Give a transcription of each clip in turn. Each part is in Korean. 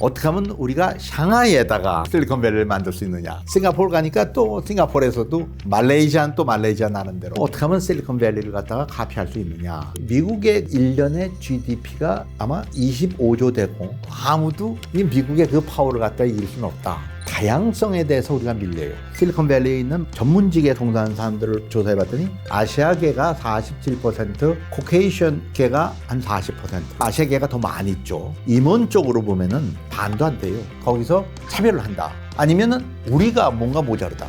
어떻게 하면 우리가 샹하이에다가 실리콘밸리를 만들 수 있느냐. 싱가포르 가니까 또 싱가포르에서도 말레이시아는 또 말레이시아 나름대로 어떻게 하면 실리콘밸리를 갖다가 카피할 수 있느냐. 미국의 1년의 GDP가 아마 25조 되고 아무도 이 미국의 그 파워를 갖다 이길 수는 없다. 다양성에 대해서 우리가 밀려요. 실리콘밸리에 있는 전문직에 종사하는 사람들을 조사해 봤더니 아시아계가 47%, 코케이션계가 한 40%, 아시아계가 더 많이 있죠. 임원 쪽으로 보면은 반도 안 돼요. 거기서 차별을 한다. 아니면은 우리가 뭔가 모자르다.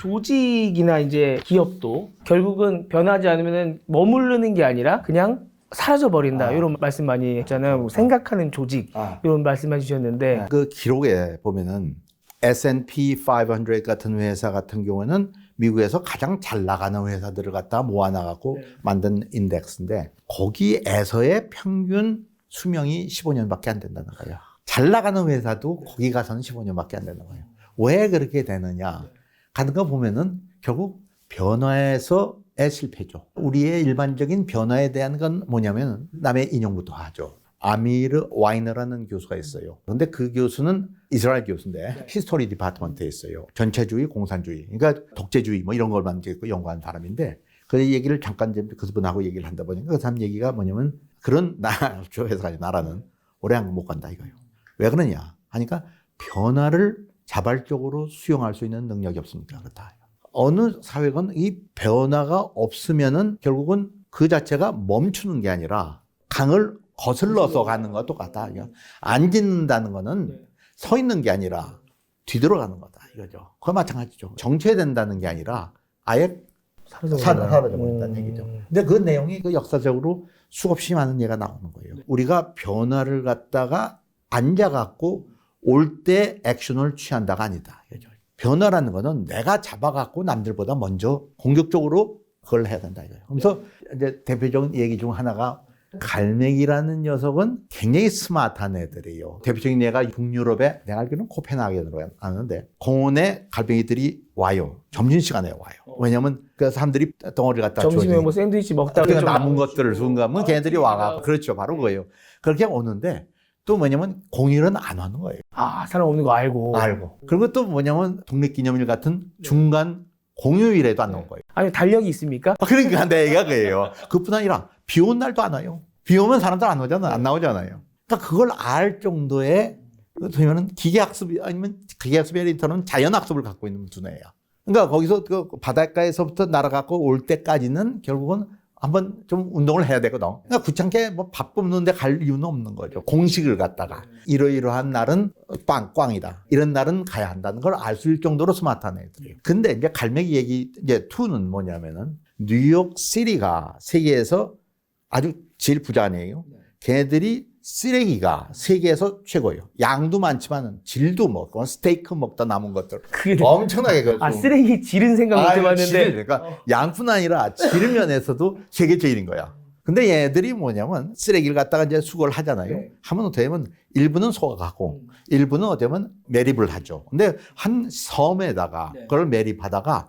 조직이나 이제 기업도 결국은 변하지 않으면 머무르는 게 아니라 그냥 사라져 버린다 아. 이런 말씀 많이 했잖아요. 뭐 생각하는 조직 아. 이런 말씀해 주셨는데 그 기록에 보면은 S&P 500 같은 회사 같은 경우에는 미국에서 가장 잘 나가는 회사들을 갖다 모아놔갖고 만든 인덱스인데 거기에서의 평균 수명이 15년밖에 안 된다는 거예요. 잘 나가는 회사도 거기 가서는 15년밖에 안 되는 거예요. 왜 그렇게 되느냐? 가는 거 보면은 결국 변화에서 의 실패죠. 우리의 일반적인 변화에 대한 건 뭐냐면 남의 인용부터 하죠. 아미르 와이너라는 교수가 있어요. 근데 그 교수는 이스라엘 교수인데 히스토리 디파트먼트에 있어요. 전체주의, 공산주의, 그러니까 독재주의 뭐 이런 걸만 이제 그 연구한 사람인데 그 얘기를 잠깐 그분하고 얘기를 한다 보니까 그 사람 얘기가 뭐냐면 그런 나라, 저 회사가 나라는 오래 못 간다 이거예요. 왜 그러냐 하니까 변화를 자발적으로 수용할 수 있는 능력이 없으니까 그렇다. 어느 사회건 이 변화가 없으면은 결국은 그 자체가 멈추는 게 아니라 강을 거슬러서 가는 것과 똑같다. 짓는다는 거는 서 있는 게 아니라 뒤돌아가는 거다. 이거죠. 그거 마찬가지죠. 정체된다는 게 아니라 아예 사라져 사- 버린다. 사라져 버린다는 음. 얘기죠. 근데 그 내용이 그 역사적으로 수없이 많은 예가 나오는 거예요. 우리가 변화를 갖다가 앉아갖고 올 때 액션을 취한다가 아니다. 이거죠. 변화라는 거는 내가 잡아갖고 남들보다 먼저 공격적으로 그걸 해야 된다 이거예요. 그래서 이제 대표적인 얘기 중 하나가 갈매기라는 녀석은 굉장히 스마트한 애들이에요. 대표적인 예가 북유럽에 내가 알기로는 코펜하겐으로 아는데 공원에 갈매기들이 와요. 점심 시간에 와요. 왜냐면 그 사람들이 덩어리를 갖다 점심에. 뭐 샌드위치 먹다가 그러니까 좀 남은 것들을 순간은 걔네들이 와가 그렇죠 바로 그거예요 그렇게 오는데 또 뭐냐면 공휴일은 안 하는 거예요. 아 사람 없는 거 알고. 알고. 그리고 또 뭐냐면 독립기념일 같은 중간 공휴일에도 안 나온 거예요. 아니 달력이 있습니까? 아, 그러니까 내 얘기가 그예요. 그뿐 아니라 비 온 날도 안 와요. 비 오면 사람들 안 오잖아 안 나오잖아요. 그러니까 그걸 알 정도의 그러면은 기계학습이 아니면 기계학습이 아니라는 자연학습을 갖고 있는 두뇌야 그러니까 거기서 그 바닷가에서부터 날아가고 올 때까지는 결국은 한번 좀 운동을 해야 되거든. 그러니까 귀찮게 뭐밥 뽑는데 갈 이유는 없는 거죠. 공식을 갖다가 이러이러한 날은 빵 꽝이다. 이런 날은 가야 한다는 걸 알 수 있을 정도로 스마트한 애들이에요. 근데 이제 갈매기 얘기 이제 투는 뭐냐면은 뉴욕 시리가 세계에서 아주 제일 부자 아니에요. 걔네들이 쓰레기가 세계에서 최고예요. 양도 많지만 질도 먹고 스테이크 먹다 남은 것들 그게 엄청나게 그 아 쓰레기 질은 생각 못 해봤는데 질, 그러니까 양뿐 아니라 질 면에서도 세계 제일인 거야. 근데 얘들이 뭐냐면 쓰레기를 갖다가 이제 수거를 하잖아요. 네. 하면 어떻게 하면 일부는 소각하고 일부는 어떻게 하면 매립을 하죠. 근데 한 섬에다가 네. 그걸 매립하다가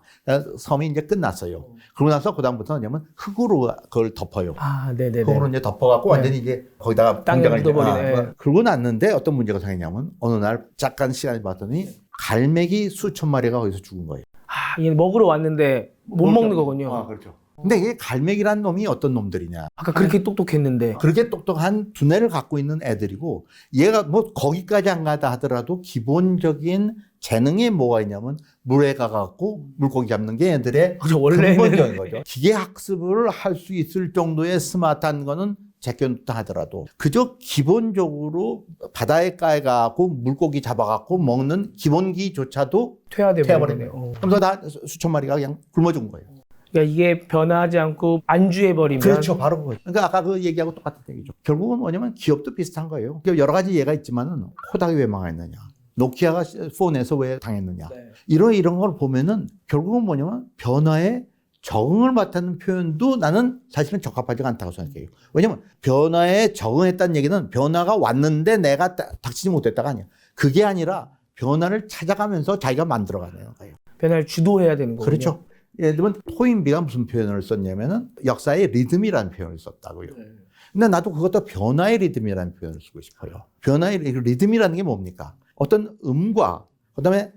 섬이 이제 끝났어요. 그러고 나서 그다음부터 뭐냐면 흙으로 그걸 덮어요. 아 네네네 흙으로 이제 덮어갖고 네. 완전히 이제 거기다가 땅에 묻어버리네. 아, 그러고 났는데 어떤 문제가 생기냐면 어느 날 잠깐 시간이 봤더니 갈매기 수천 마리가 거기서 죽은 거예요. 아 얘는 먹으러 왔는데 못 먹는 거군요 아, 그렇죠. 근데 이게 갈매기란 놈이 어떤 놈들이냐? 아까 그렇게 똑똑했는데 그렇게 똑똑한 두뇌를 갖고 있는 애들이고 얘가 뭐 거기까지 안 가다 하더라도 기본적인 재능이 뭐가 있냐면 물에 가갖고 물고기 잡는 게 그죠, 원래는 근본적인 거죠. 기계 학습을 할 수 있을 정도의 스마트한 거는 제껴놓다 하더라도 그저 기본적으로 바다에 가고 물고기 잡아갖고 먹는 기본기조차도 퇴화돼 태워버린 버리네요 거예요. 그래서 다 수천 마리가 그냥 굶어 죽은 거예요. 그러니까 이게 변하지 않고 안주해 버리면 그렇죠. 바로 그거죠. 그러니까 아까 그 얘기하고 똑같은 얘기죠. 결국은 뭐냐면 기업도 비슷한 거예요. 그러니까 여러 가지 예가 있지만은 코닥이 왜 망했느냐. 노키아가 폰에서 왜 당했느냐. 이런 이런 걸 보면은 결국은 뭐냐면 변화에 적응을 못하는 표현도 나는 사실은 적합하지가 않다고 생각해요. 왜냐면 변화에 적응했다는 얘기는 변화가 왔는데 내가 딱- 닥치지 못했다가 아니야. 그게 아니라 변화를 찾아가면서 자기가 만들어가는 거예요. 변화를 주도해야 되는 거군요 그렇죠. 예를 들면 토인비가 무슨 표현을 썼냐면은 역사의 리듬이라는 표현을 썼다고요. 네. 근데 나도 그것도 변화의 리듬이라는 표현을 쓰고 싶어요. 변화의 리- 리듬이라는 게 뭡니까? 어떤 음과 그다음에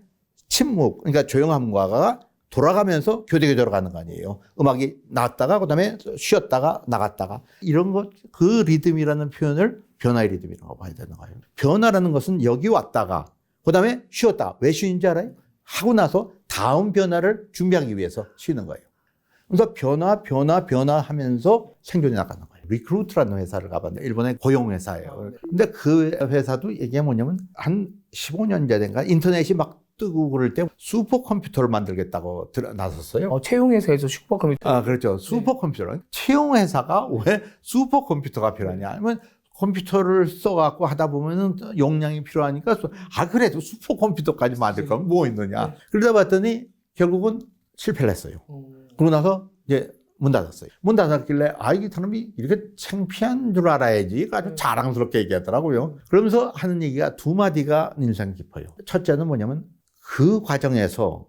침묵, 그러니까 조용함과가 돌아가면서 교대가 돌아가는 거 아니에요. 음악이 나왔다가 그다음에 쉬었다가 나갔다가 이런 것 그 리듬이라는 표현을 변화의 리듬이라고 봐야 되는 거예요. 변화라는 것은 여기 왔다가 그다음에 쉬었다. 왜 쉬는지 알아요? 하고 나서 다음 변화를 준비하기 위해서 쉬는 거예요. 그래서 변화, 변화, 변화하면서 생존이 나가는 거예요. 리크루트라는 회사를 가봤는데 일본의 고용 회사예요. 근데 그 회사도 이게 뭐냐면 한 15년 전인가 인터넷이 막 뜨고 그럴 때 슈퍼 컴퓨터를 만들겠다고 들어 나섰어요. 어, 채용회사에서 슈퍼 컴퓨터. 아, 그렇죠. 슈퍼 컴퓨터. 채용 회사가 왜 슈퍼 컴퓨터가 필요하냐? 하면 컴퓨터를 써갖고 하다 보면은 용량이 필요하니까, 수- 아, 그래도 슈퍼 컴퓨터까지 만들 거면 뭐 있느냐. 그러다 봤더니 결국은 실패를 했어요. 그러고 나서 이제 문 닫았어요. 문 닫았길래, 아, 이 사람이 이렇게 창피한 줄 알아야지. 아주 자랑스럽게 얘기하더라고요. 그러면서 하는 얘기가 두 마디가 인상 깊어요. 첫째는 뭐냐면 그 과정에서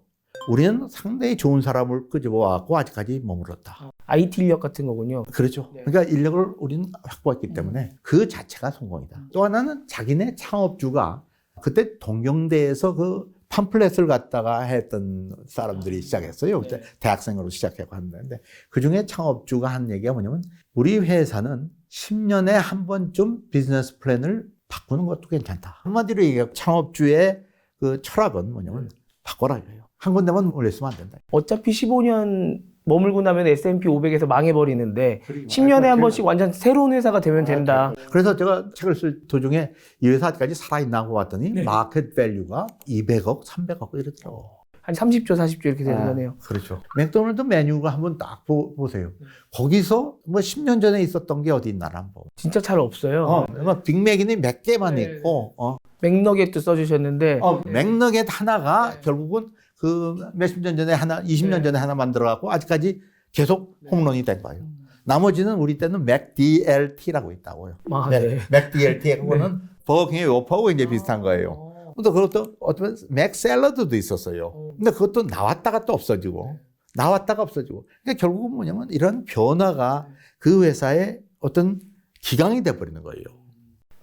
우리는 상당히 좋은 사람을 끄집어와갖고 아직까지 머물렀다. IT 인력 같은 거군요. 그렇죠. 네. 그러니까 인력을 우리는 확보했기 때문에 그 자체가 성공이다. 또 하나는 자기네 창업주가 그때 동경대에서 그 팜플렛을 갖다가 했던 사람들이 시작했어요. 그때 대학생으로 시작하고 하는데 그 중에 창업주가 한 얘기가 뭐냐면 우리 회사는 10년에 한 번쯤 비즈니스 플랜을 바꾸는 것도 괜찮다. 한마디로 얘기하면 창업주의 그 철학은 뭐냐면 바꿔라 이거예요. 한 군데만 올렸으면 안 된다. 어차피 15년 머물고 나면 S&P 500에서 망해버리는데 10년에 한 번씩 완전 새로운 회사가 되면 된다. 그래서 제가 책을 쓸 도중에 이 회사 아직까지 살아있나 하고 봤더니 네. 마켓 밸류가 200억, 300억 이렇더라고. 한 30조, 40조 이렇게 되는 아, 거네요. 그렇죠. 맥도날드 메뉴가 한번 딱 보, 보세요. 거기서 뭐 10년 전에 있었던 게 어디 있나 한번. 진짜 잘 없어요. 어, 뭐 빅맥이니 몇 개만 네. 있고, 어, 맥너겟도 써주셨는데 어, 맥너겟 하나가 결국은 그 몇십 년 전에 하나, 20년 네. 전에 하나 만들어갖고 아직까지 계속 홈런이 된 거예요. 나머지는 우리 때는 맥DLT라고 있다고요. 아, 네. 네. 맥DLT 그거는 버거킹의 요퍼하고 이제 비슷한 거예요. 또 그것도 어쩌면 맥 샐러드도 있었어요. 근데 그것도 나왔다가 또 없어지고 나왔다가 없어지고. 그러니까 결국은 뭐냐면 이런 변화가 그 회사의 어떤 기강이 돼 버리는 거예요.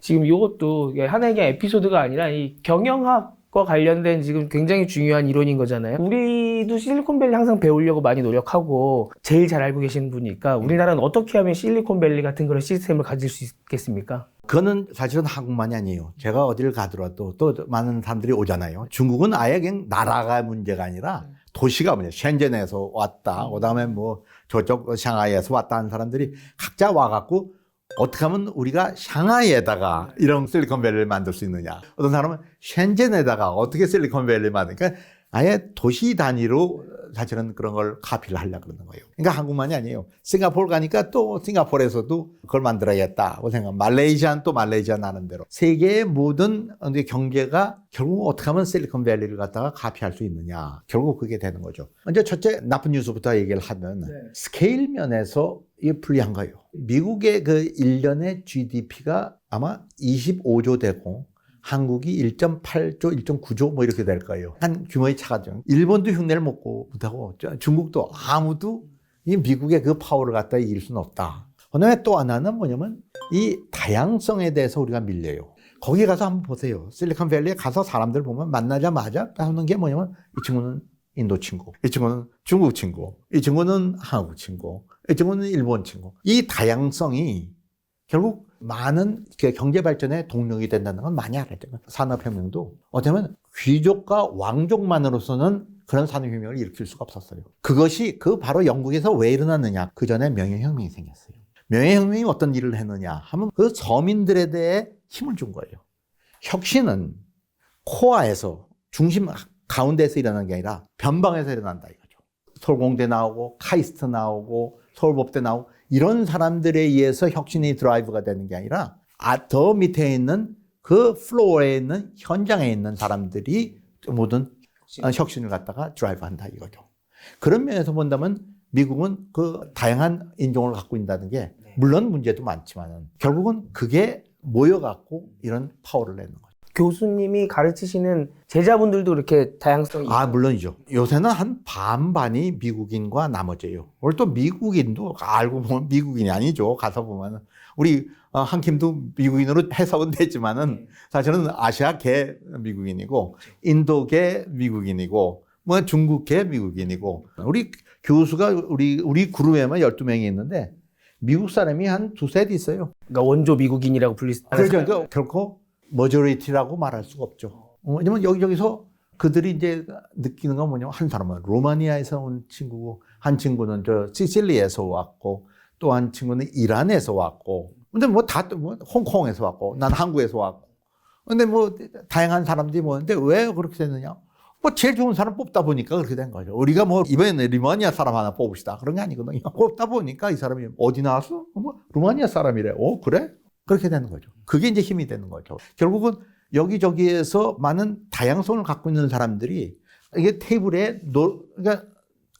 지금 이것도 하나의 에피소드가 아니라 이 경영학 과 관련된 지금 굉장히 중요한 이론인 거잖아요. 우리도 실리콘밸리 항상 배우려고 많이 노력하고 제일 잘 알고 계시는 분이니까 우리나라는 어떻게 하면 실리콘밸리 같은 그런 시스템을 가질 수 있겠습니까? 그거는 사실은 한국만이 아니에요. 제가 어디를 가더라도 또 많은 사람들이 오잖아요. 중국은 아예 그냥 나라가 문제가 아니라 도시가 문제. 셴젠에서 왔다. 그다음에 뭐 저쪽 샹하이에서 왔다 하는 사람들이 각자 와갖고 어떻게 하면 우리가 샹하이에다가 이런 실리콘밸리를 만들 수 있느냐. 어떤 사람은 셴젠에다가 어떻게 실리콘밸리를 만들 그러니까 아예 도시 단위로 사실은 그런 걸 카피를 하려고 그러는 거예요. 그러니까 한국만이 아니에요. 싱가포르 가니까 또 싱가포르에서도 그걸 만들어야겠다. 고 생각. 말레이시아는 또 말레이시아 나름대로. 세계의 모든 경제가 결국 어떻게 하면 실리콘밸리를 갖다가 카피할 수 있느냐. 결국 그게 되는 거죠. 먼저 첫째 나쁜 뉴스부터 얘기를 하면 스케일 면에서 이게 불리한 거예요. 미국의 그 1년의 GDP가 아마 25조 되고 한국이 1.8조, 1.9조 뭐 이렇게 될 거예요. 한 규모의 차가 죠. 일본도 흉내를 먹고 못하고 저- 중국도 아무도 이 미국의 그 파워를 갖다 이길 수는 없다. 그다음에 또 하나는 뭐냐면 이 다양성에 대해서 우리가 밀려요. 거기 가서 한번 보세요. 실리콘밸리에 가서 사람들 보면 만나자마자 하는 게 뭐냐면 이 친구는 인도 친구, 이 친구는 중국 친구, 이 친구는 한국 친구, 이 친구는 일본 친구. 이 다양성이 결국 많은 그 경제 발전의 동력이 된다는 건 많이 알아야 돼요. 산업혁명도 어쩌면 귀족과 왕족만으로서는 그런 산업혁명을 일으킬 수가 없었어요. 그것이 그 바로 영국에서 왜 일어났느냐? 그 전에 명예혁명이 생겼어요. 명예혁명이 어떤 일을 했느냐 하면 그 서민들에 대해 힘을 준 거예요. 혁신은 코어에서 중심 가운데에서 일어나는 게 아니라 변방에서 일어난다 이거죠. 서울공대 나오고 카이스트 나오고 서울법대 나오고 이런 사람들에 의해서 혁신이 드라이브가 되는 게 아니라 아, 더 밑에 있는 그 플로어에 있는 현장에 있는 사람들이 모든 어, 혁신을 갖다가 드라이브한다 이거죠. 그런 면에서 본다면 미국은 그 다양한 인종을 갖고 있다는 게 물론 문제도 많지만은 결국은 그게 모여갖고 이런 파워를 내는 거죠. 교수님이 가르치시는 제자분들도 그렇게 다양성이 아, 물론이죠. 요새는 한 반반이 미국인과 나머지예요. 오늘 또 미국인도 알고 보면 미국인이 아니죠. 가서 보면 우리 어, 한킴도 미국인으로 해석은 됐지만은 사실은 아시아계 미국인이고 인도계 미국인이고 뭐 중국계 미국인이고 우리 교수가 우리 우리 그룹에만 12명이 있는데 미국 사람이 한 두셋 있어요. 그러니까 원조 미국인이라고 수 그렇죠. 그러니까 결코 머저리티라고 말할 수가 없죠. 어, 왜냐면 여기저기서 그들이 이제 느끼는 건 뭐냐면 한 사람은 로마니아에서 온 친구고 한 친구는 저 시칠리에서 왔고 또 한 친구는 이란에서 왔고 근데 뭐다 뭐 홍콩에서 왔고 난 한국에서 왔고 근데 뭐 다양한 사람들이 뭐는데 왜 그렇게 됐느냐? 뭐 제일 좋은 사람 뽑다 보니까 그렇게 된 거죠. 우리가 뭐 이번에 루마니아 사람 하나 뽑읍시다 그런 게 아니거든요. 뽑다 보니까 이 사람이 어디 나왔어? 뭐 루마니아 사람이래. 어 그래? 그렇게 되는 거죠. 그게 이제 힘이 되는 거죠. 결국은 여기저기에서 많은 다양성을 갖고 있는 사람들이 이게 테이블에 놓, 그러니까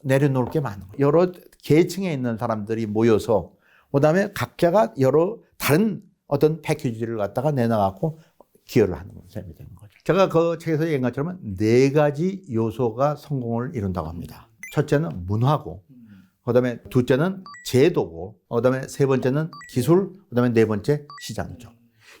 내려놓을 게 많은 거예요. 여러 계층에 있는 사람들이 모여서 그다음에 각자가 여러 다른 어떤 패키지를 갖다가 내놔갖고 기여를 하는 셈이 되는 거죠. 제가 그 책에서 얘기한 것처럼 네 가지 요소가 성공을 이룬다고 합니다. 첫째는 문화고, 그다음에 둘째는 제도고, 그다음에 세 번째는 기술, 그다음에 네 번째 시장이죠.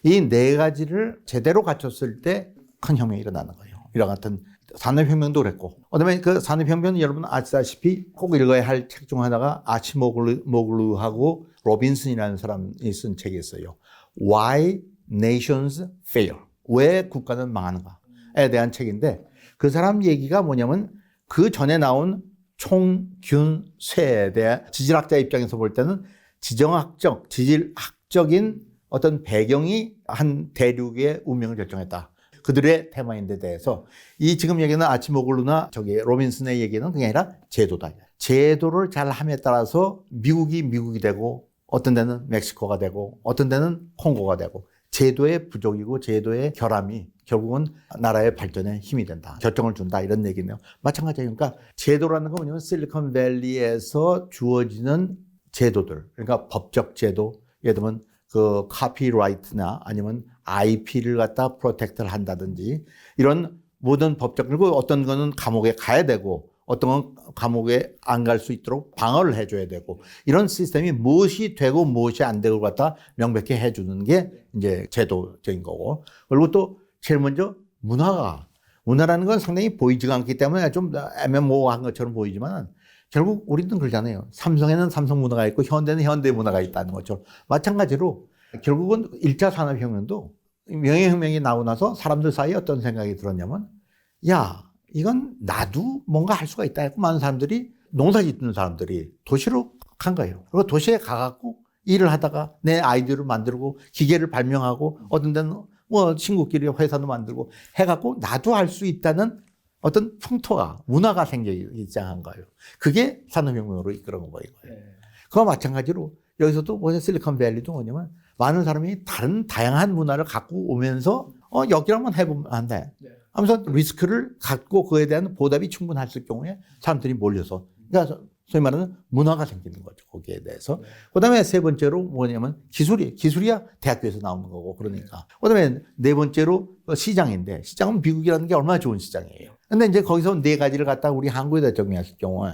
이 네 가지를 제대로 갖췄을 때 큰 혁명이 일어나는 거예요. 이런 같은 산업혁명도 그랬고, 그다음에 그 산업혁명은 여러분 아시다시피 꼭 읽어야 할 책 중 하나가 아치 모글루하고 로빈슨이라는 사람이 쓴 책이 있어요. Why Nations Fail. 왜 국가는 망하는가에 대한 책인데 그 사람 얘기가 뭐냐면 그 전에 나온 총균쇠에 대한 지질학자 입장에서 볼 때는 지정학적, 지질학적인 어떤 배경이 한 대륙의 운명을 결정했다. 그들의 테마인데 대해서 이 지금 얘기는 아치모글루나 저기 로빈슨의 얘기는 그게 아니라 제도다. 제도를 잘 함에 따라서 미국이 미국이 되고 어떤 데는 멕시코가 되고 어떤 데는 콩고가 되고 제도의 부족이고 제도의 결함이 결국은 나라의 발전에 힘이 된다. 결정을 준다. 이런 얘기네요. 마찬가지예요. 그러니까 제도라는 건 뭐냐면 실리콘밸리에서 주어지는 제도들. 그러니까 법적 제도. 예를 들면 그 카피라이트나 아니면 IP를 갖다 프로텍트를 한다든지 이런 모든 법적 그리고 어떤 거는 감옥에 가야 되고 어떤 건 감옥에 안 갈 수 있도록 방어를 해줘야 되고 이런 시스템이 무엇이 되고 무엇이 안 되고 갖다 명백히 해주는 게 이제 제도적인 거고 그리고 또 제일 먼저 문화가 문화라는 건 상당히 보이지가 않기 때문에 좀 애매모호한 것처럼 보이지만 결국 우리는 그러잖아요. 삼성에는 삼성 문화가 있고 현대는 현대 문화가 있다는 것처럼 마찬가지로 결국은 일차 산업혁명도 명예혁명이 나오고 나서 사람들 사이에 어떤 생각이 들었냐면 야 이건 나도 뭔가 할 수가 있다 했고 많은 사람들이 농사 짓는 사람들이 도시로 간 거예요. 그리고 도시에 가갖고 일을 하다가 내 아이디어를 만들고 기계를 발명하고 어떤 데는 뭐 친구끼리 회사도 만들고 해갖고 나도 할 수 있다는 어떤 풍토가 문화가 생기기 시작한 거예요. 그게 산업혁명으로 이끌어온 거예요. 그와 마찬가지로 여기서도 뭐냐 실리콘밸리도 뭐냐면 많은 사람이 다른 다양한 문화를 갖고 오면서 어 여기 한번 해보면 안 돼. 하면서 리스크를 갖고 그에 대한 보답이 충분했을 경우에 사람들이 몰려서 그러니까 소위 말하는 문화가 생기는 거죠 거기에 대해서. 그다음에 세 번째로 뭐냐면 기술이 기술이야 대학교에서 나오는 거고 그러니까. 그다음에 네 번째로 시장인데 시장은 미국이라는 게 얼마나 좋은 시장이에요. 근데 이제 거기서 네 가지를 갖다 우리 한국에다 적용했을 경우에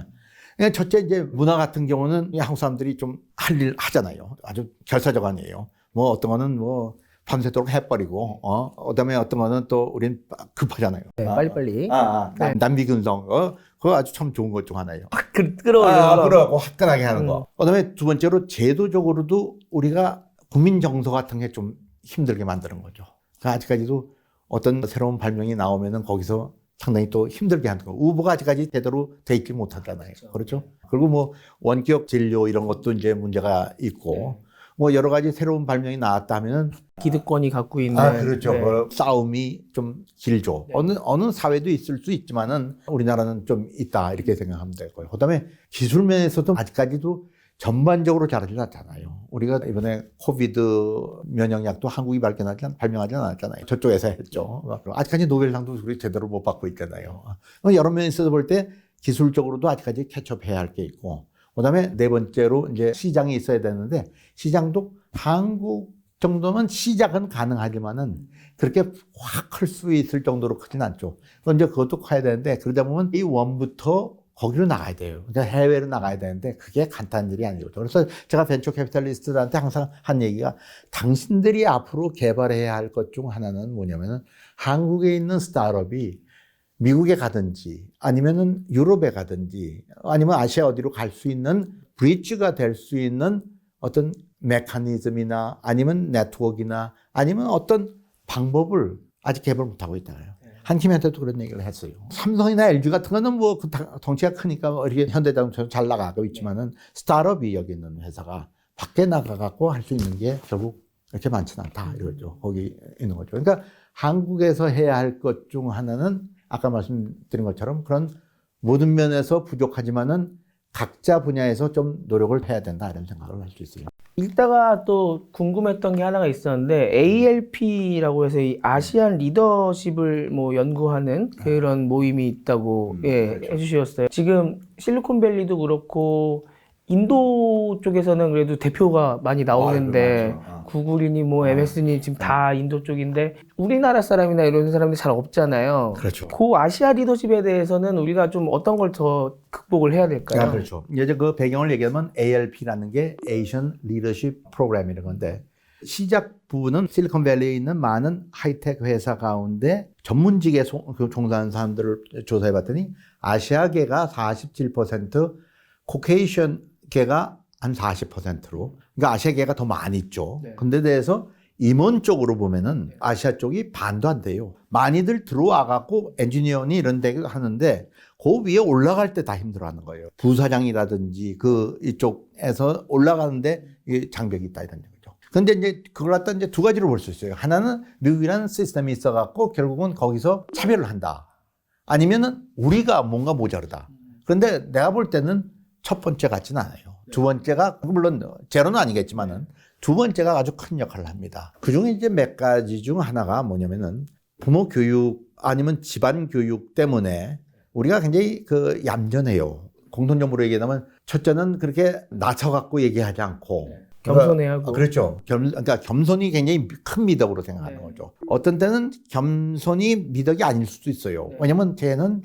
그러니까 첫째 이제 문화 같은 경우는 이 한국 사람들이 좀 할 일 하잖아요. 아주 결사적 아니에요. 뭐 어떤 거는 뭐 밤새도록 해버리고 어 그다음에 어떤 거는 또 우린 급하잖아요 네, 아, 빨리빨리 아, 아, 네. 남비근성 어 그거 아주 참 좋은 것 중 하나예요 그, 끌어올려서 아, 그러고 화끈하게 하는 음. 거. 그다음에 두 번째로 제도적으로도 우리가 국민 정서 같은 게 좀 힘들게 만드는 거죠. 그러니까 아직까지도 어떤 새로운 발명이 나오면은 거기서 상당히 또 힘들게 하는 거. 우보가 아직까지 제대로 돼 있지 못하잖아요. 그렇죠? 그리고 뭐 원격 진료 이런 것도 이제 문제가 있고 뭐 여러 가지 새로운 발명이 나왔다 하면은 기득권이 갖고 있는 아, 그렇죠. 네. 그 싸움이 좀 길죠. 어느, 어느 사회도 있을 수 있지만은 우리나라는 좀 있다. 이렇게 생각하면 될 거예요. 그 다음에 기술 면에서도 아직까지도 전반적으로 잘하지 않잖아요. 우리가 이번에 코비드 면역약도 한국이 발견하지, 않- 발명하지 않았잖아요. 저쪽에서 했죠. 아직까지 노벨상도 우리 제대로 못 받고 있잖아요. 여러 면에서 볼 때 기술적으로도 아직까지 캐첩해야 할 게 있고, 그 다음에 네 번째로 이제 시장이 있어야 되는데, 시장도 한국 정도면 시작은 가능하지만은 그렇게 확 클 수 있을 정도로 크진 않죠. 그건 이제 그것도 커야 되는데 그러다 보면 이 원부터 거기로 나가야 돼요. 그러니까 해외로 나가야 되는데 그게 간단한 일이 아니거든요. 그래서 제가 벤처 캐피탈리스트들한테 항상 한 얘기가 당신들이 앞으로 개발해야 할 것 중 하나는 뭐냐면은 한국에 있는 스타트업이 미국에 가든지 아니면은 유럽에 가든지 아니면 아시아 어디로 갈 수 있는 브릿지가 될 수 있는 어떤 메커니즘이나 아니면 네트워크나 아니면 어떤 방법을 아직 개발 못하고 있다고요. 한팀한테도 그런 얘기를 했어요. 삼성이나 LG 같은 거는 뭐 그 덩치가 크니까 뭐 이렇게 현대자동차도 잘 나가고 있지만은 스타트업이 여기 있는 회사가 밖에 나가갖고 할 수 있는 게 결국 이렇게 많지는 않다 이거죠. 거기 있는 거죠. 그러니까 한국에서 해야 할 것 중 하나는 아까 말씀드린 것처럼 그런 모든 면에서 부족하지만은 각자 분야에서 좀 노력을 해야 된다 이런 생각을 할 수 있어요. 읽다가 또 궁금했던 게 하나가 있었는데 ALP라고 해서 이 아시안 리더십을 뭐 연구하는 그런 모임이 있다고 음, 예, 그렇죠. 해주셨어요. 지금 실리콘밸리도 그렇고 인도 쪽에서는 그래도 대표가 많이 나오는데 맞아, 맞아. 구글이니 뭐 MS니 지금 다 인도 쪽인데 우리나라 사람이나 이런 사람들이 잘 없잖아요. 그렇죠. 그 아시아 리더십에 대해서는 우리가 좀 어떤 걸 더 극복을 해야 될까요? 아, 그렇죠. 이제 그 배경을 얘기하면 ALP라는 게 Asian Leadership Program이라는 건데 시작 부분은 실리콘밸리에 있는 많은 하이텍 회사 가운데 전문직에 소- 그 종사하는 사람들을 조사해 봤더니 아시아계가 47%, 코케이션 계가 한 40%로 그러니까 아시아계가 더 많이 있죠. 네. 근데 대해서 임원 쪽으로 보면은 아시아 쪽이 반도 안 돼요. 많이들 들어와 갖고 엔지니어니 이런 데 하는데 그 위에 올라갈 때 다 힘들어하는 거예요. 부사장이라든지 그 이쪽에서 올라가는데 장벽이 있다 이런 거죠. 근데 이제 그걸 갖다 이제 두 가지로 볼 수 있어요. 하나는 미국이라는 시스템이 있어갖고 결국은 거기서 차별을 한다. 아니면은 우리가 뭔가 모자르다. 그런데 내가 볼 때는 첫 번째 같지는 않아요. 두 번째가 물론 제로는 아니겠지만은 두 번째가 아주 큰 역할을 합니다. 그 중에 이제 몇 가지 중 하나가 뭐냐면은 부모 교육 아니면 집안 교육 때문에 우리가 굉장히 그 얌전해요. 공통점으로 얘기하면 첫째는 그렇게 낮춰갖고 얘기하지 않고 겸손해 하고. 아, 그렇죠. 겸, 그러니까 겸손이 굉장히 큰 미덕으로 생각하는 네. 거죠. 어떤 때는 겸손이 미덕이 아닐 수도 있어요. 네. 왜냐면 왜냐면 쟤는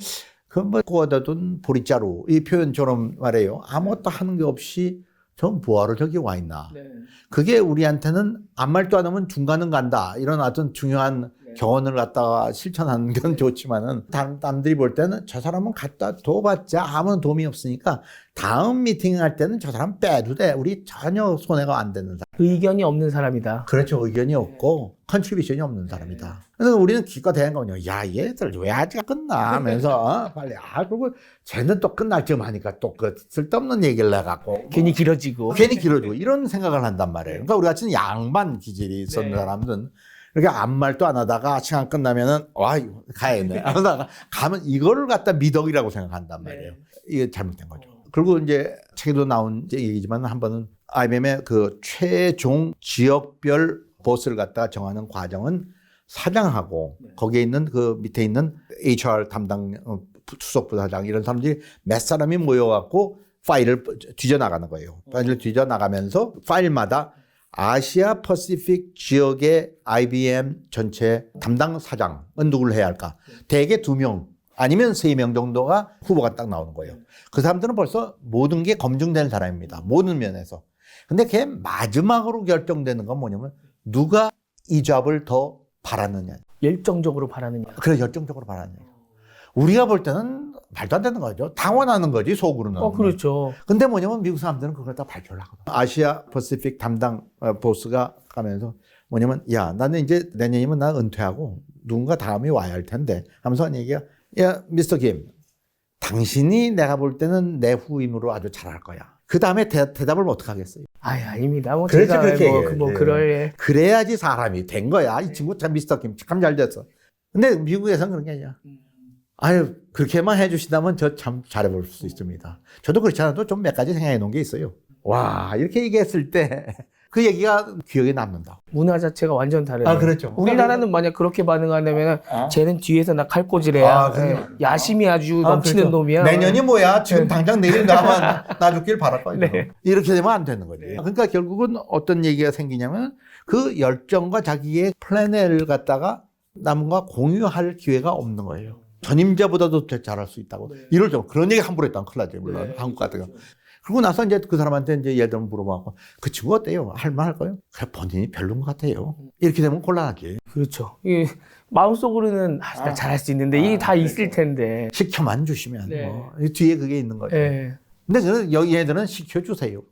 그뭐 구워다둔 보리자루 이 표현처럼 말해요. 아무것도 하는 게 없이 저 뭐하러 저기 와 있나. 네. 그게 우리한테는 아무 말도 안 하면 중간은 간다. 이런 어떤 중요한 네. 교훈을 갖다가 실천하는 건 좋지만은 다른 남들이 볼 때는 저 사람은 갖다 둬봤자 아무런 도움이 없으니까 다음 미팅 할 때는 저 사람 빼도 돼. 우리 전혀 손해가 안 되는 사람. 의견이 없는 사람이다. 그렇죠. 의견이 없고 컨트리뷰션이 없는 사람이다. 그래서 우리는 기껏 대한 거냐. 야, 얘들 왜 아직 끝나? 하면서 어? 빨리. 아, 그리고 쟤는 또 끝날 쯤 하니까 또 그 쓸데없는 얘기를 해갖고 괜히 길어지고. 괜히 길어지고 이런 생각을 한단 말이에요. 그러니까 우리 같은 양반 기질이 있었는 네. 사람들은 이렇게 아무 말도 안 하다가 시간 끝나면은 와 가야겠네. 하다가 가면 이거를 갖다 미덕이라고 생각한단 말이에요. 이게 잘못된 거죠. 그리고 이제 책에도 나온 얘기지만 한 번은 IBM의 그 최종 지역별 보스를 갖다 정하는 과정은 사장하고 거기에 있는 그 밑에 있는 HR 담당 어, 수석 부사장 이런 사람들이 몇 사람이 모여갖고 파일을 뒤져 나가는 거예요. 파일을 뒤져 나가면서 파일마다 아시아 퍼시픽 지역의 IBM 전체 담당 사장은 누구를 해야 할까? 대개 두 명 아니면 세 명 정도가 후보가 딱 나오는 거예요. 그 사람들은 벌써 모든 게 검증된 사람입니다. 모든 면에서. 근데 그게 마지막으로 결정되는 건 뭐냐면 누가 이 잡을 더 바랐느냐. 열정적으로 바라느냐. 그래 열정적으로 바랐느냐. 우리가 볼 때는 말도 안 되는 거죠. 당원하는 거지 속으로는. 어, 그렇죠. 근데 뭐냐면 미국 사람들은 그걸 다 발표를 하거든. 아시아 퍼시픽 담당 어, 보스가 가면서 뭐냐면 야 나는 이제 내년이면 나 은퇴하고 누군가 다음이 와야 할 텐데 하면서 한 얘기가 야 미스터 김 당신이 내가 볼 때는 내 후임으로 아주 잘할 거야. 그 다음에 대답을 어떻게 하겠어요? 아이, 아닙니다. 뭐, 그렇죠, 제가 그렇게 뭐. 뭐, 네. 그럴, 예. 그래야지 사람이 된 거야. 이 친구 참 미스터 김 참 잘 됐어. 근데 미국에서는 그런 게 아니야. 아유 그렇게만 해주신다면 저 참 잘해볼 수 있습니다. 저도 그렇지 않아도 좀 몇 가지 생각해 놓은 게 있어요. 와 이렇게 얘기했을 때 그 얘기가 기억에 남는다. 문화 자체가 완전 다르네요. 아, 그렇죠. 우리나라는 만약 그렇게 반응하려면 아. 쟤는 뒤에서 나 칼꽂이래야. 아, 그래요? 예, 야심이 아주 아, 넘치는 그렇죠. 놈이야. 내년이 뭐야? 지금 당장 내일 나만 나 죽길 바랄 거야. 네. 이렇게 되면 안 되는 거지. 그러니까 결국은 어떤 얘기가 생기냐면 그 열정과 자기의 플랜을 갖다가 남과 공유할 기회가 없는 거예요. 전임자보다도 더 잘할 수 있다고. 이럴 정 그런 얘기 함부로 했다면 큰일 나지, 물론. 네. 한국 같은 경우. 그러고 나서 이제 그 사람한테 이제 예를 들면 물어봐고 그 친구 어때요? 할만할 거요? 그래, 본인이 별론 것 같아요. 이렇게 되면 곤란하지. 그렇죠. 이 마음속으로는 아, 나 잘할 수 있는데 이게 다 있을 텐데. 시켜만 주시면 네. 뭐. 이 뒤에 그게 있는 거죠. 예. 근데 저는 여기 얘들은 시켜주세요.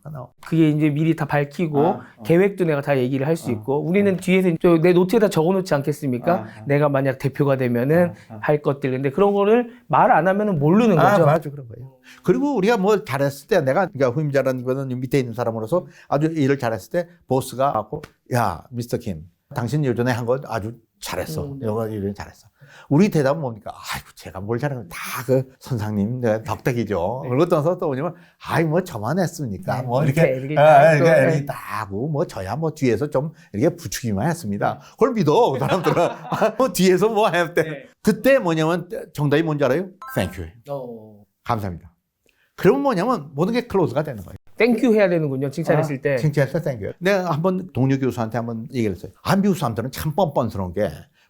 그게 이제 미리 다 밝히고 아, 아. 계획도 내가 다 얘기를 할 수 있고 우리는 뒤에서 저 내 노트에다 적어놓지 않겠습니까? 아, 아. 내가 만약 대표가 되면은 아, 아. 할 것들 근데 그런 거를 말 안 하면은 모르는 아, 거죠. 맞아. 그런 거예요. 그리고 우리가 뭘 잘했을 때 내가 그러니까 후임자라는 거는 밑에 있는 사람으로서 아주 일을 잘했을 때 보스가 하고 야, 미스터 킴. 당신 요전에 한 거 아주 잘했어. 음, 네. 이거 일을 잘했어. 우리 대답은 뭡니까? 아이고, 제가 뭘 잘하면 다그 선상님 네, 덕택이죠. 네. 그리고 떠나서 또 뭐냐면, 아이, 뭐 저만 했습니까? 네, 뭐 이렇게, 이렇게, 이렇게 아, 다 이렇게, 또, 이렇게 네. 뭐 저야 뭐 뒤에서 좀 이렇게 부추기만 했습니다. 그걸 믿어, 그 사람들은. 아, 뭐 뒤에서 뭐 했대. 네. 그때 뭐냐면 정답이 뭔지 알아요? 땡큐. 어. 감사합니다. 그러면 뭐냐면 모든 게 클로즈가 되는 거예요. 땡큐 해야 되는군요. 칭찬했을 때. 칭찬했을 때 땡큐. 내가 한번 동료 교수한테 한번 얘기를 했어요. 아, 미국 사람들은 참 뻔뻔스러운 게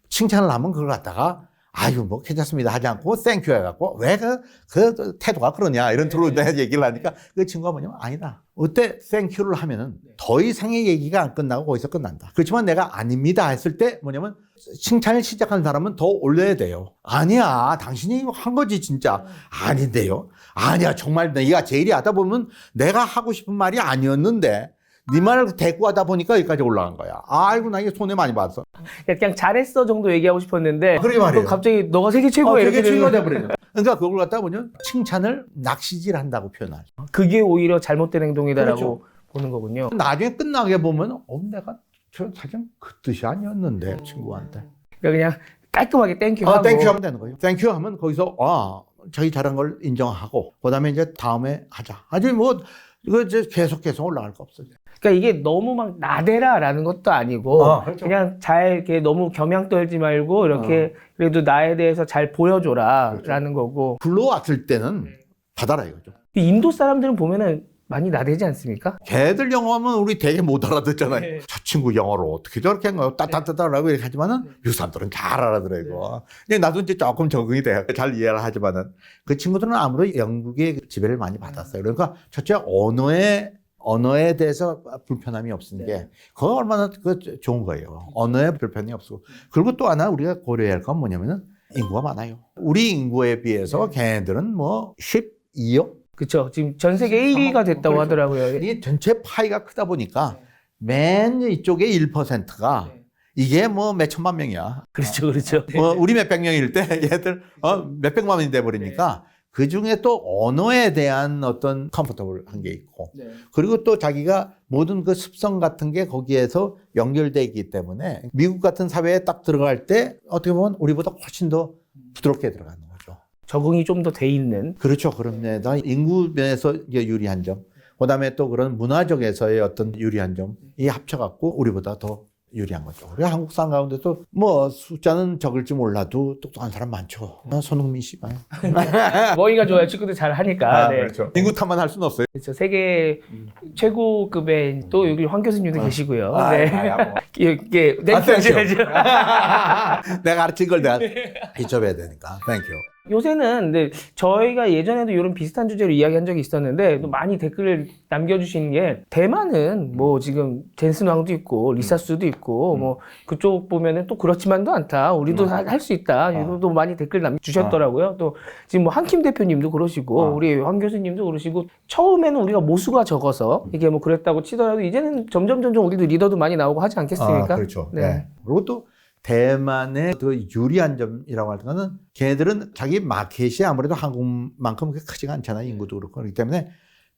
칭찬을 하면 그걸 갖다가 아유, 뭐 괜찮습니다 하지 않고 땡큐 해갖고 왜 그, 그 태도가 그러냐 이런 투로 내가 얘기를 하니까 그 친구가 뭐냐면 아니다. 그때 땡큐를 하면은 더 이상의 얘기가 안 끝나고 거기서 끝난다. 그렇지만 내가 아닙니다 했을 때 뭐냐면 칭찬을 시작한 사람은 더 올려야 돼요. 아니야. 당신이 한 거지 진짜. 아닌데요. 아니야. 정말 내가 제일이 하다 보면 내가 하고 싶은 말이 아니었는데 네 말을 대꾸 하다 보니까 여기까지 올라간 거야. 아이고 나 이게 손해 많이 봤어. 그냥 잘했어 정도 얘기하고 싶었는데 그러게 말이에요. 또 갑자기 너가 세계 최고야 어, 중요하다 거예요. 버리죠. 그러니까 그걸 갖다 보면 칭찬을 낚시질한다고 표현할. 그게 오히려 잘못된 행동이다라고 그렇죠. 보는 거군요. 나중에 끝나게 보면 어 내가 저 사실 그 뜻이 아니었는데 음. 친구한테. 그러니까 그냥 깔끔하게 땡큐 아, 하고 땡큐 하면 되는 거예요. 땡큐 하면 거기서 아 자기 잘한 걸 인정하고 그다음에 이제 다음에 하자. 아주 뭐 이거 이제 계속 계속 올라갈 거 없어요. 그러니까 이게 너무 막 나대라라는 것도 아니고 아, 그렇죠. 그냥 잘 이렇게 너무 겸양 떨지 말고 이렇게 그래도 나에 대해서 잘 보여줘라라는 그렇죠. 거고 불러왔을 때는 받아라 이거죠. 인도 사람들은 보면은 많이 나대지 않습니까? 걔들 영어하면 우리 되게 못 알아듣잖아요. 네. 저 친구 영어를 어떻게 저렇게 한 거요? 따따따따라고 이렇게 하지만은 미국 사람들은 잘 알아들어요. 이거. 근데 나도 이제 조금 적응이 돼요. 잘 이해를 하지만은 그 친구들은 아무래도 영국의 지배를 많이 받았어요. 그러니까 첫째 언어에 언어에 대해서 불편함이 없는 게 그거 얼마나 그 좋은 거예요. 언어에 불편이 없고 그리고 또 하나 우리가 고려해야 할 건 뭐냐면은 인구가 많아요. 우리 인구에 비해서 걔네들은 뭐 12억 그렇죠. 지금 전 세계 1위가 됐다고 그렇죠. 하더라고요. 이게 전체 파이가 크다 보니까 맨 이쪽에 1%가 이게 뭐 몇 천만 명이야. 그렇죠, 그렇죠. 뭐 우리 몇백 명일 때 얘들 어, 몇백만 명이 돼 버리니까 그 중에 또 언어에 대한 어떤 컴포터블한 게 있고 그리고 또 자기가 모든 그 습성 같은 게 거기에서 연결돼 있기 때문에 미국 같은 사회에 딱 들어갈 때 어떻게 보면 우리보다 훨씬 더 부드럽게 들어가는 거죠. 적응이 좀 더 돼 있는. 그렇죠. 그럼에다. 인구 면에서 이게 유리한 점, 그다음에 또 그런 문화적에서의 어떤 유리한 점이 합쳐갖고 우리보다 더 유리한 거죠. 우리 한국 사람 가운데도 뭐 숫자는 적을지 몰라도 똑똑한 사람 많죠. 아, 손흥민 씨 봐요. 머리가 좋아요. 축구도 잘 하니까. 네. 인구 탓만 할 수는 없어요. 그렇죠. 세계 최고급의 또 여기 황 교수님도 계시고요. 아, 네. 아야, 뭐. 이게 네, 아, 땡큐. 내가 가르친 걸 내가 잊어봐야 되니까. 땡큐. 요새는 근데 저희가 예전에도 이런 비슷한 주제로 이야기한 적이 있었는데 또 많이 댓글을 남겨주시는 게 대만은 뭐 지금 젠슨 왕도 있고 리사스도 있고 뭐 그쪽 보면은 또 그렇지만도 않다 우리도 음. 할수 있다 이것도 많이 댓글 남주셨더라고요 또 지금 뭐 한킴 대표님도 그러시고 아. 우리 황 교수님도 그러시고 처음에는 우리가 모수가 적어서 이게 뭐 그랬다고 치더라도 이제는 점점 점점 우리도 리더도 많이 나오고 하지 않겠습니까? 아, 그렇죠. 네. 네. 그리고 또 대만의 그 유리한 점이라고 할 거는 걔네들은 자기 마켓이 아무래도 한국만큼 크지가 않잖아요. 인구도 그렇고. 그렇기 때문에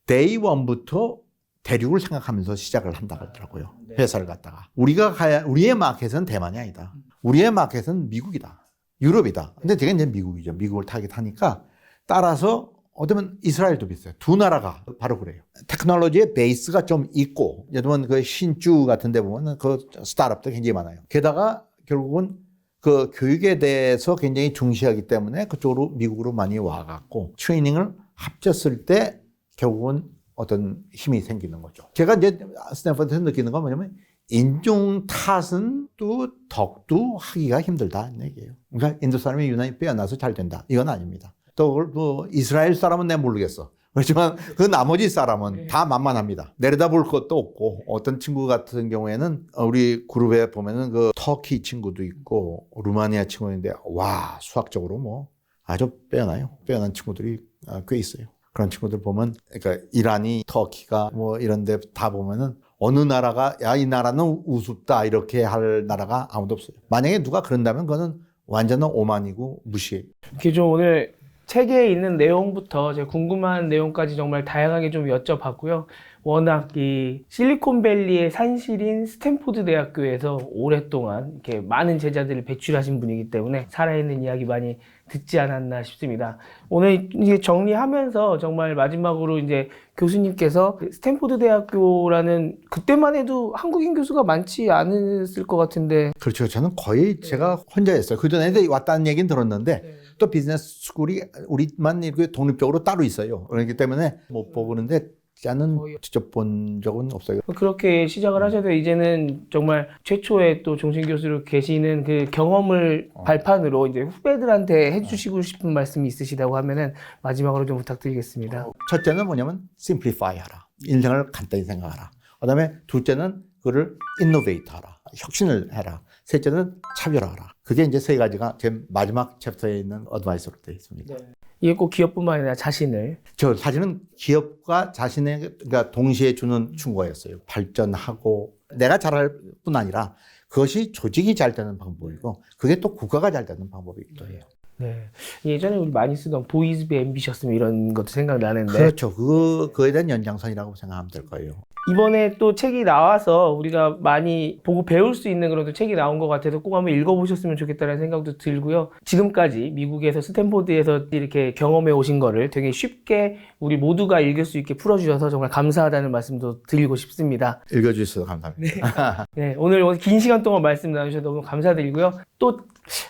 데이 원부터 대륙을 생각하면서 시작을 한다고 하더라고요. 네. 회사를 갖다가. 우리가 가야, 우리의 마켓은 대만이 아니다. 우리의 마켓은 미국이다. 유럽이다. 근데 되게 이제 미국이죠. 미국을 타깃하니까 따라서 어쩌면 이스라엘도 비슷해요. 두 나라가 바로 그래요. 테크놀로지의 베이스가 좀 있고, 예를 들면 그 신주 같은 데 보면 그 스타트업도 굉장히 많아요. 게다가 결국은 그 교육에 대해서 굉장히 중시하기 때문에 그쪽으로 미국으로 많이 와갖고 트레이닝을 합쳤을 때 결국은 어떤 힘이 생기는 거죠. 제가 이제 스탠퍼드에서 느끼는 건 뭐냐면 인종 탓은 또 덕도 하기가 힘들다는 얘기예요. 그러니까 인도 사람이 유난히 빼어나서 잘 된다. 이건 아닙니다. 또, 그걸 또 이스라엘 사람은 내가 모르겠어. 그렇지만 그 나머지 사람은 다 만만합니다. 내려다볼 것도 없고 어떤 친구 같은 경우에는 우리 그룹에 보면은 그 터키 친구도 있고 루마니아 친구인데 와 수학적으로 뭐 아주 빼어나요. 빼어난 친구들이 아, 꽤 있어요. 그런 친구들 보면 그러니까 이란이 터키가 뭐 이런데 다 보면은 어느 나라가 야 이 나라는 우습다 이렇게 할 나라가 아무도 없어요. 만약에 누가 그런다면 그거는 완전한 오만이고 무시해. 이렇게 좀 오늘 책에 있는 내용부터 제가 궁금한 내용까지 정말 다양하게 좀 여쭤봤고요. 워낙 이 실리콘밸리의 산실인 스탠포드 대학교에서 오랫동안 이렇게 많은 제자들을 배출하신 분이기 때문에 살아있는 이야기 많이 듣지 않았나 싶습니다. 오늘 이제 정리하면서 정말 마지막으로 이제 교수님께서 스탠포드 대학교라는 그때만 해도 한국인 교수가 많지 않았을 것 같은데 그렇죠. 저는 거의 제가 혼자였어요. 그 전에 왔다는 얘기는 들었는데 또 비즈니스 스쿨이 우리만 이렇게 독립적으로 따로 있어요. 그렇기 때문에 못 보는데 저는 거의- 직접 본 적은 없어요. 그렇게 시작을 하셔서 이제는 정말 최초의 또 종신 교수로 계시는 그 경험을 발판으로 이제 후배들한테 해주시고 싶은 말씀이 있으시다고 하면은 마지막으로 좀 부탁드리겠습니다. 첫째는 뭐냐면 simplify 하라. 인생을 간단히 생각하라. 그다음에 둘째는 그를 innovate 하라. 혁신을 해라. 셋째는 차별화하라. 그게 이제 세 가지가 제 마지막 챕터에 있는 어드바이스로 되어 있습니다. 이게 꼭 기업뿐만 아니라 자신을 저 사실은 기업과 자신의 그러니까 동시에 주는 충고였어요. 발전하고 내가 잘할 뿐 아니라 그것이 조직이 잘 되는 방법이고 그게 또 국가가 잘 되는 방법이기도 해요. 네. 예전에 우리 많이 쓰던 보이즈 비 앰비셔스 이런 것도 생각나는데 그렇죠. 그 그에 대한 연장선이라고 생각하면 될 거예요. 이번에 또 책이 나와서 우리가 많이 보고 배울 수 있는 그런 또 책이 나온 것 같아서 꼭 한번 읽어보셨으면 좋겠다는 생각도 들고요. 지금까지 미국에서 스탠포드에서 이렇게 경험해 오신 거를 되게 쉽게 우리 모두가 읽을 수 있게 풀어주셔서 정말 감사하다는 말씀도 드리고 싶습니다. 읽어주셔서 감사합니다. 네, 오늘 오늘 긴 시간 동안 말씀 나누셔서 너무 감사드리고요. 또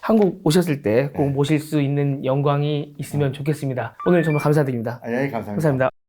한국 오셨을 때꼭 모실 수 있는 영광이 있으면 좋겠습니다. 오늘 정말 감사드립니다. 아, 예, 감사합니다. 감사합니다.